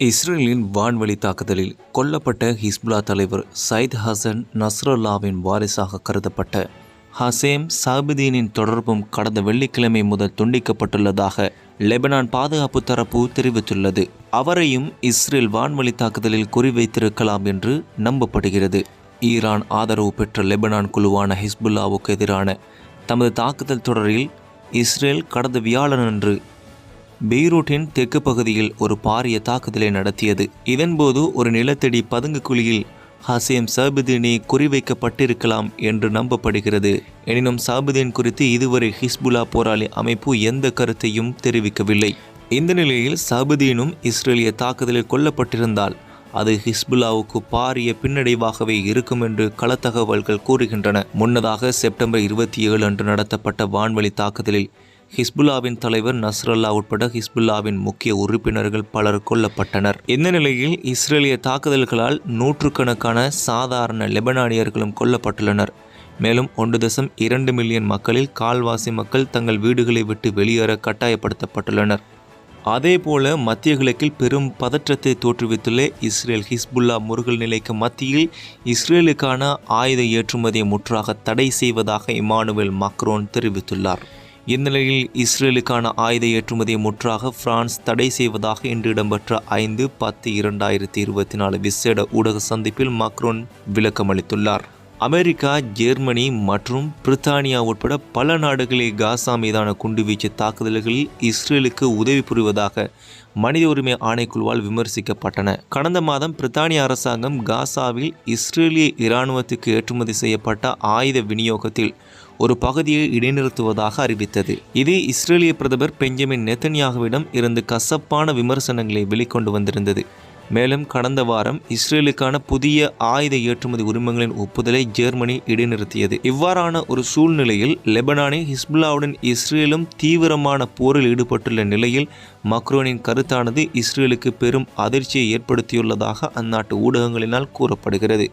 இஸ்ரேலின் வான்வெளி தாக்குதலில் கொல்லப்பட்ட ஹிஸ்புல்லா தலைவர் சயித் ஹசன் நஸ்ரல்லாவின் வாரிசாக கருதப்பட்ட ஹசேம் சாபிதீனின் தொடர்பும் கடந்த வெள்ளிக்கிழமை முதல் துண்டிக்கப்பட்டுள்ளதாக லெபனான் பாதுகாப்பு தரப்பு தெரிவித்துள்ளது. அவரையும் இஸ்ரேல் வான்வெளி தாக்குதலில் குறிவைத்திருக்கலாம் என்று நம்பப்படுகிறது. ஈரான் ஆதரவு பெற்ற லெபனான் குழுவான ஹிஸ்புல்லாவுக்கு எதிரான தமது தாக்குதல் தொடரில் இஸ்ரேல் கடந்த வியாழனன்று பெய்ரூட்டின் தெற்கு பகுதியில் ஒரு பாரிய தாக்குதலை நடத்தியது. இதன்போது ஒரு நிலத்தடி பதுங்கு குழியில் ஹசேம் சாபுதீனி குறிவைக்கப்பட்டிருக்கலாம் என்று நம்பப்படுகிறது. எனினும் சாபுதீன் குறித்து இதுவரை ஹிஸ்புல்லா போராளி அமைப்பு எந்த கருத்தையும் தெரிவிக்கவில்லை. இந்த நிலையில் சாபுதீனும் இஸ்ரேலிய தாக்குதலில் கொல்லப்பட்டிருந்தால் அது ஹிஸ்புல்லாவுக்கு பாரிய பின்னடைவாகவே இருக்கும் என்று களத்தகவல்கள் கூறுகின்றன. முன்னதாக செப்டம்பர் இருபத்தி ஏழு அன்று நடத்தப்பட்ட வான்வழி தாக்குதலில் ஹிஸ்புல்லாவின் தலைவர் நஸ்ரல்லா உட்பட ஹிஸ்புல்லாவின் முக்கிய உறுப்பினர்கள் பலர் கொல்லப்பட்டனர். இந்த நிலையில் இஸ்ரேலிய தாக்குதல்களால் நூற்றுக்கணக்கான சாதாரண லெபனானியர்களும் கொல்லப்பட்டுள்ளனர். மேலும் ஒன்று தசம் இரண்டு மில்லியன் மக்களில் கால்வாசி மக்கள் தங்கள் வீடுகளை விட்டு வெளியேற கட்டாயப்படுத்தப்பட்டுள்ளனர். அதேபோல மத்திய கிழக்கில் பெரும் பதற்றத்தை தோற்றுவித்துள்ள இஸ்ரேல் ஹிஸ்புல்லா முருகல் நிலைக்கு மத்தியில் இஸ்ரேலுக்கான ஆயுத ஏற்றுமதியை முற்றாக தடை செய்வதாக இமானுவேல் மக்ரோன் தெரிவித்துள்ளார். இந்நிலையில் இஸ்ரேலுக்கான ஆயுத ஏற்றுமதியை முற்றாக பிரான்ஸ் தடை செய்வதாக இன்று இடம்பெற்ற ஐந்து பத்து இரண்டாயிரத்தி இருபத்தி நாலு விசேட ஊடக சந்திப்பில் மக்ரோன் விளக்கமளித்துள்ளார் அமெரிக்கா ஜெர்மனி மற்றும் பிரித்தானியா உட்பட பல நாடுகளில் காசா மீதான குண்டுவீச்சு தாக்குதல்களில் இஸ்ரேலுக்கு உதவி புரிவதாக மனித உரிமை ஆணைக்குழுவால் விமர்சிக்கப்பட்டன. கடந்த மாதம் பிரித்தானிய அரசாங்கம் காசாவில் இஸ்ரேலிய இராணுவத்துக்கு ஏற்றுமதி செய்யப்பட்ட ஆயுத விநியோகத்தில் ஒரு பகுதியை இடைநிறுத்துவதாக அறிவித்தது. இது இஸ்ரேலிய பிரதமர் பெஞ்சமின் நெத்தன்யாகுவிடம் இருந்து கசப்பான விமர்சனங்களை வெளிக்கொண்டு வந்திருந்தது. மேலும் கடந்த வாரம் இஸ்ரேலுக்கான புதிய ஆயுத ஏற்றுமதி உரிமங்களின் ஒப்புதலை ஜெர்மனி இடைநிறுத்தியது. இவ்வாறான ஒரு சூழ்நிலையில் லெபனானில் ஹிஸ்புல்லாவுடன் இஸ்ரேலும் தீவிரமான போரில் ஈடுபட்டுள்ள நிலையில் மக்ரோனின் கருத்தானது இஸ்ரேலுக்கு பெரும் அதிர்ச்சியை ஏற்படுத்தியுள்ளதாக அந்நாட்டு ஊடகங்களினால் கூறப்படுகிறது.